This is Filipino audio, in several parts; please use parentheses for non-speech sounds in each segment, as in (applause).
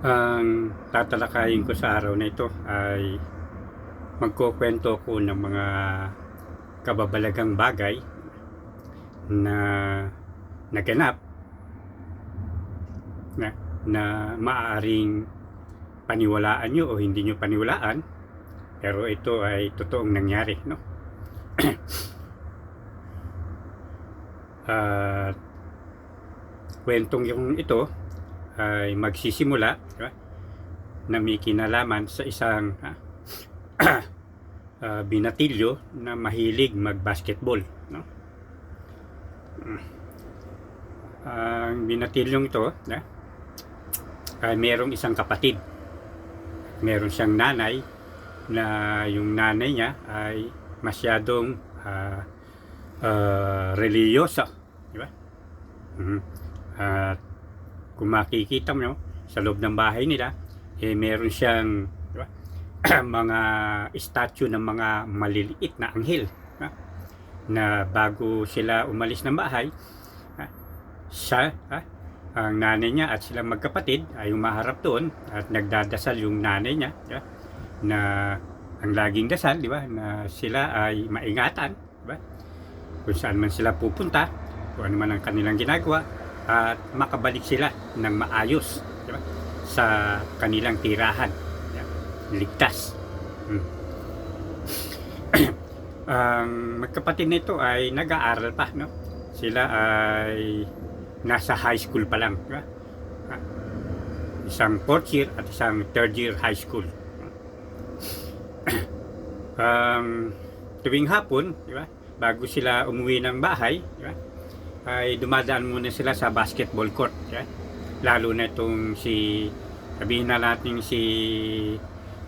Ang tatalakayin ko sa araw na ito ay magkukwento ko ng mga kababalagang bagay na naganap na, na maaaring paniwalaan nyo o hindi nyo paniwalaan pero ito ay totoong nangyari no? (clears throat) At kwentong yung ito ay magsisimula di ba, na may kinalaman sa isang ah, (clears throat) ah, binatilyo na mahilig mag-basketball. No? Ang binatilyong ito na, ay merong isang kapatid. Meron siyang nanay na yung nanay niya ay masyadong ah, ah, reliyosa. Di ba? Mhm. At kung makikita mo sa loob ng bahay nila, eh meron siyang di ba, (clears throat) mga statue ng mga maliliit na anghel ha? na bago sila umalis ng bahay, ha? siya, ha? ang nanay niya at silang magkapatid ay umaharap doon at nagdadasal yung nanay niya di ba, na ang laging dasal, di ba, na sila ay maingatan, di ba? Kung saan man sila pupunta, kung ano man ang kanilang ginagawa, at makabalik sila ng maayos di ba? sa kanilang tirahan Yan. ligtas Hmm. ang (clears throat) magkapatid nito ay nag-aaral pa no sila ay nasa high school pa lang di ba? Ah, isang fourth year at isang third year high school (clears throat) um, tuwing hapon di ba bago sila umuwi ng bahay ay dumadaan muna sila sa basketball court. Yeah? Lalo na itong si, sabihin na natin si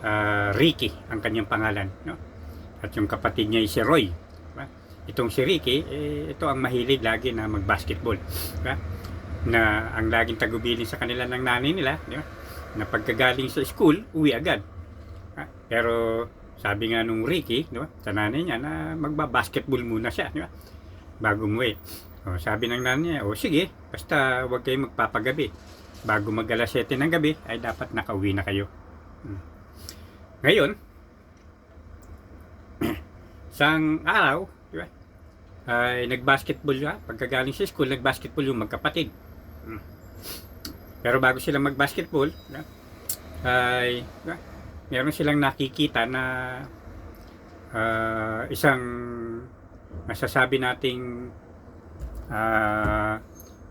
ah, Ricky, ang kanyang pangalan. No? At yung kapatid niya ay si Roy. Diba? Itong si Ricky, eh, ito ang mahilig lagi na mag-basketball. Diba? Na ang laging tagubilin sa kanila ng nanay nila, diba? na pagkagaling sa school, uwi agad. Ha? Pero sabi nga nung Ricky, diba? sa nanay niya, na magba-basketball muna siya. Diba? Bago umuwi. O, sabi ng nanay niya, o sige, basta huwag kayong magpapagabi. Bago mag alas 7 ng gabi, ay dapat nakauwi na kayo. Hmm. Ngayon, (clears throat) sang araw, di ba, ay nagbasketball siya. Pagkagaling sa school, nagbasketball yung magkapatid. Hmm. Pero bago sila magbasketball, di ba, ay di meron silang nakikita na ah, isang masasabi nating ah,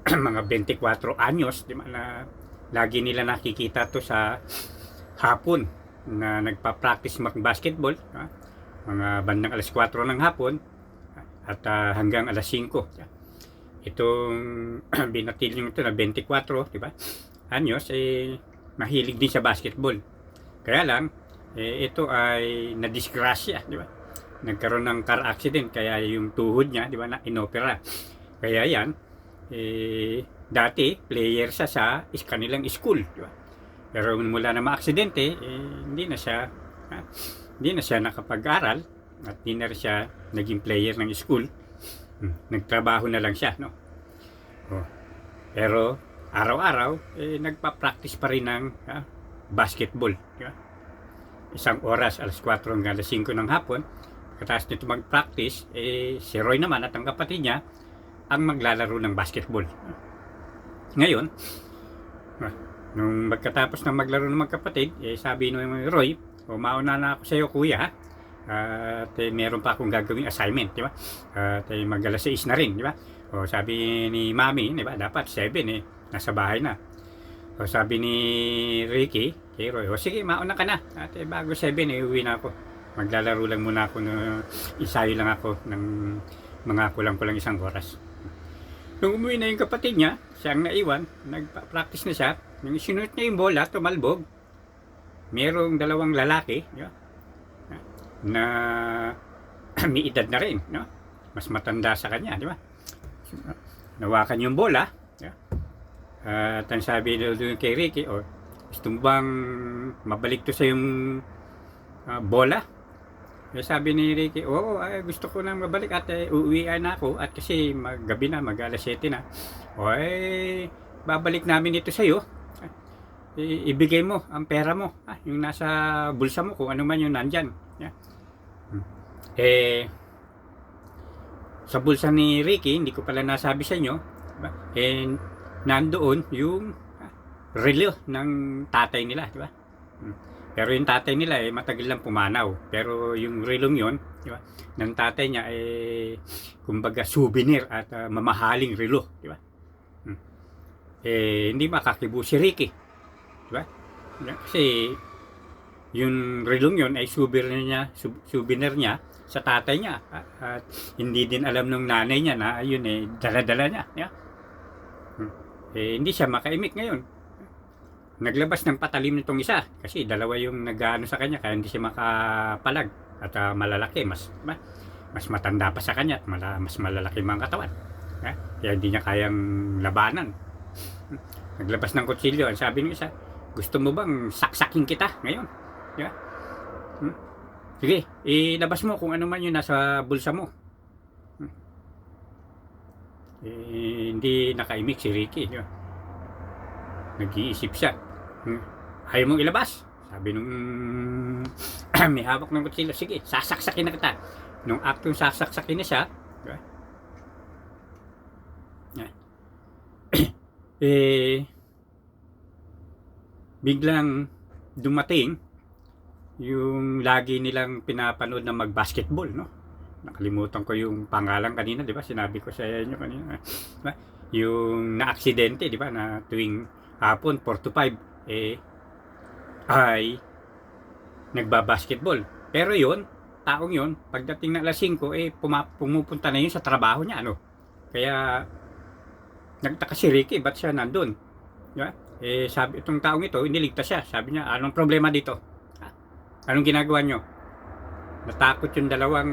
(clears throat) mga 24 anyos, di ba, na lagi nila nakikita to sa hapon na nagpa-practice mag-basketball, ha? mga bandang alas 4 ng hapon at ah, hanggang alas 5. Itong (clears throat) binatil yung ito na 24, di ba? Anyos, eh, mahilig din sa basketball. Kaya lang, eh, ito ay nadisgrasya, di ba? Nagkaroon ng car accident, kaya yung tuhod niya, di ba, na inopera. Kaya yan, eh, dati, player siya sa is kanilang school. Di ba? Pero mula na maaksidente, eh, hindi na siya, ha? hindi na siya nakapag-aral at hindi na siya naging player ng school. Hmm, Nagtrabaho na lang siya, no? Oh. Pero, araw-araw, eh, nagpa-practice pa rin ng ha, basketball. Di ba? Isang oras, alas 4 hanggang alas 5 ng hapon. Katapos nito mag-practice, eh, si Roy naman at ang kapatid niya, ang maglalaro ng basketball. Ngayon, nung magkatapos ng maglaro ng magkapatid, eh, sabi ni Roy, o mauna na ako sa iyo kuya, ha? at eh, meron pa akong gagawing assignment, di ba? At eh, mag alas 6 na rin, di ba? O sabi ni Mami, di ba? Dapat 7 eh, nasa bahay na. O sabi ni Ricky, kay Roy, o sige, mauna ka na. At eh, bago 7 eh, uwi na ako. Maglalaro lang muna ako, na, isayo lang ako ng mga kulang-kulang isang oras. Nung umuwi na yung kapatid niya, siyang naiwan, nagpa-practice na siya, nung sinunod niya yung bola, tumalbog, merong dalawang lalaki, ba? na (clears throat) may edad na rin, no? mas matanda sa kanya, di ba? Nawakan yung bola, di ba? at ang sabi doon kay Ricky, oh, gusto mo bang mabalik to sa yung ah, bola? Eh, sabi ni Ricky, oo, ay, gusto ko na mabalik at eh, uuwian na ako at kasi maggabi na, mag alas 7 na. O eh, babalik namin ito sa iyo. i- ibigay mo ang pera mo, ah, yung nasa bulsa mo, kung ano man yung nandyan. Yeah. Hmm. Eh, sa bulsa ni Ricky, hindi ko pala nasabi sa inyo, eh, nandoon yung ah, relo ng tatay nila, di ba? Pero yung tatay nila eh matagal lang pumanaw. Pero yung relong yon, di ba? Ng tatay niya eh kumbaga souvenir at ah, mamahaling relo, di ba? Hmm. Eh hindi makakibo si Ricky. Di ba? Kasi yung relong yon ay souvenir niya, sou- souvenir niya sa tatay niya. At, at hindi din alam ng nanay niya na ayun eh dala-dala niya. di ba? Hmm. Eh hindi siya makaimik ngayon naglabas ng patalim nitong isa kasi dalawa yung nag-ano sa kanya kaya hindi siya makapalag at ah, malalaki mas ma- mas matanda pa sa kanya at mala, mas malalaki mga katawan Ha? kaya hindi niya kayang labanan naglabas ng kutsilyo ang sabi ng isa gusto mo bang saksakin kita ngayon Di ba? Hmm? sige ilabas mo kung ano man yung nasa bulsa mo Hmm. eh, hindi nakaimik si Ricky di ba? nag-iisip siya. Ayaw mong ilabas. Sabi nung (clears throat) may hawak ng kutsilyo, sige, sasaksakin na kita. Nung aktong sasaksakin na siya, di ba? Yan. (clears throat) eh, biglang dumating yung lagi nilang pinapanood na mag-basketball, no? Nakalimutan ko yung pangalan kanina, di ba? Sinabi ko sa inyo kanina. Di ba? Yung na-aksidente, di ba? Na tuwing hapon, 4 to 5, eh, ay nagbabasketball. Pero yon taong yon pagdating ng alas 5, eh, pumupunta na yun sa trabaho niya, ano? Kaya, nagtaka si Ricky, ba't siya nandun? Di ba? Eh, sabi, itong taong ito, iniligtas siya. Sabi niya, anong problema dito? Anong ginagawa nyo? Natakot yung dalawang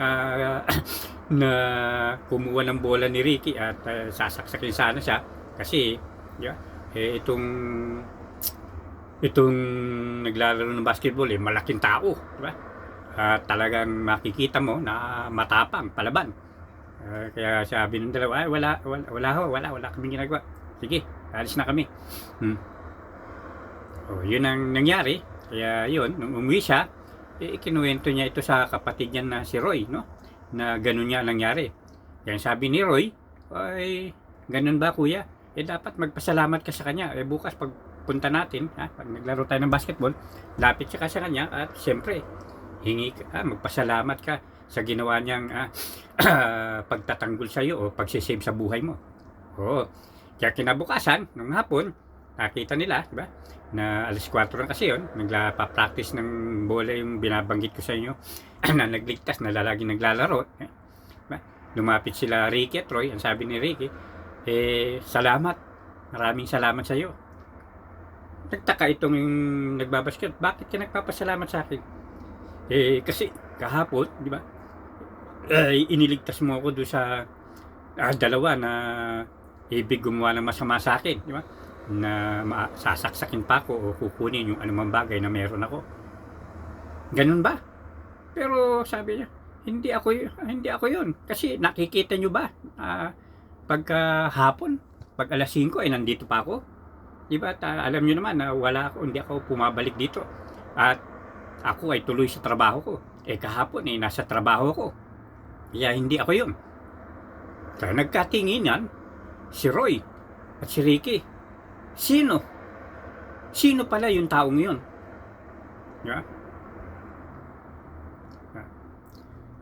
ah, (clears throat) na kumuha ng bola ni Ricky at ah, sasaksakin sana siya kasi di ba? Eh, itong itong naglalaro ng basketball eh malaking tao di ba? At talagang makikita mo na matapang palaban Ah, kaya sabi ng dalawa ay wala wala wala ho, wala wala kaming ginagawa sige alis na kami hmm. oh, yun ang nangyari kaya yun nung umuwi siya eh, ikinuwento niya ito sa kapatid niya na si Roy, no? Na ganun niya nangyari. Yan sabi ni Roy, ay, ganun ba kuya? Eh dapat magpasalamat ka sa kanya. Eh bukas pag punta natin, ha, pag naglaro tayo ng basketball, lapit siya ka sa kanya at siyempre, hingi ka, ah, magpasalamat ka sa ginawa niyang ah, (clears throat) pagtatanggol sa iyo o pagsisave sa buhay mo. Oo. Kaya kinabukasan, nung hapon, nakita nila, di ba? na alas 4 lang kasi yun, nagpa-practice ng bola yung binabanggit ko sa inyo (clears throat) na nagligtas, na lalaging naglalaro. Eh, ba? Lumapit sila Ricky at Troy, ang sabi ni Ricky, eh, salamat, maraming salamat sa iyo. Nagtaka itong yung nagbabasket, bakit ka nagpapasalamat sa akin? Eh, kasi kahapon, di ba, eh, iniligtas mo ako doon sa ah, dalawa na ibig gumawa ng masama sa akin, di ba? na sasaksakin pa ako o kukunin yung anumang bagay na meron ako. Ganun ba? Pero sabi niya, hindi ako hindi ako 'yon kasi nakikita niyo ba ah, pagka hapon, pag alas 5 ay nandito pa ako. 'Di ba? Ta- alam niyo naman na wala ako, hindi ako pumabalik dito. At ako ay tuloy sa trabaho ko. Eh kahapon ay nasa trabaho ko. Kaya hindi ako 'yon. Kaya nagkatinginan si Roy at si Ricky. Sino? Sino pala yung taong yun? Di ba?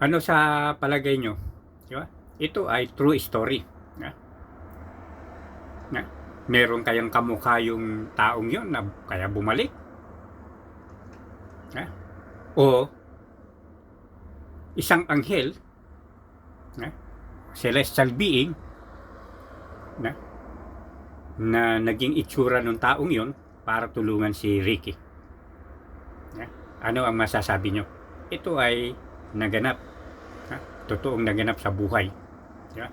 Ano sa palagay nyo? Di ba? Ito ay true story. Na, meron kayang kamukha yung taong yun na kaya bumalik? Ba? O isang anghel na, celestial being na, na naging itsura ng taong yon para tulungan si Ricky. Ya? Ano ang masasabi nyo? Ito ay naganap. Ha? Totoong naganap sa buhay. Di?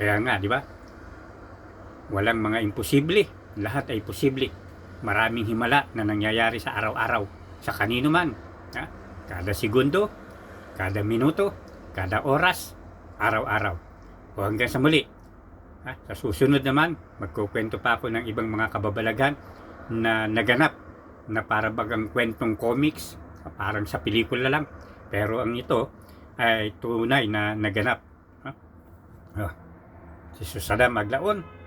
Kaya nga, di ba? Walang mga imposible. Lahat ay posible. Maraming himala na nangyayari sa araw-araw. Sa kanino man. Ha? Kada segundo, kada minuto, kada oras, araw-araw. O hanggang sa muli, Ha? Sa susunod naman, magkukwento pa ako ng ibang mga kababalagan na naganap na para bagang kwentong comics, parang sa pelikula lang. Pero ang ito ay tunay na naganap. Ha? Ah, si Susana Maglaon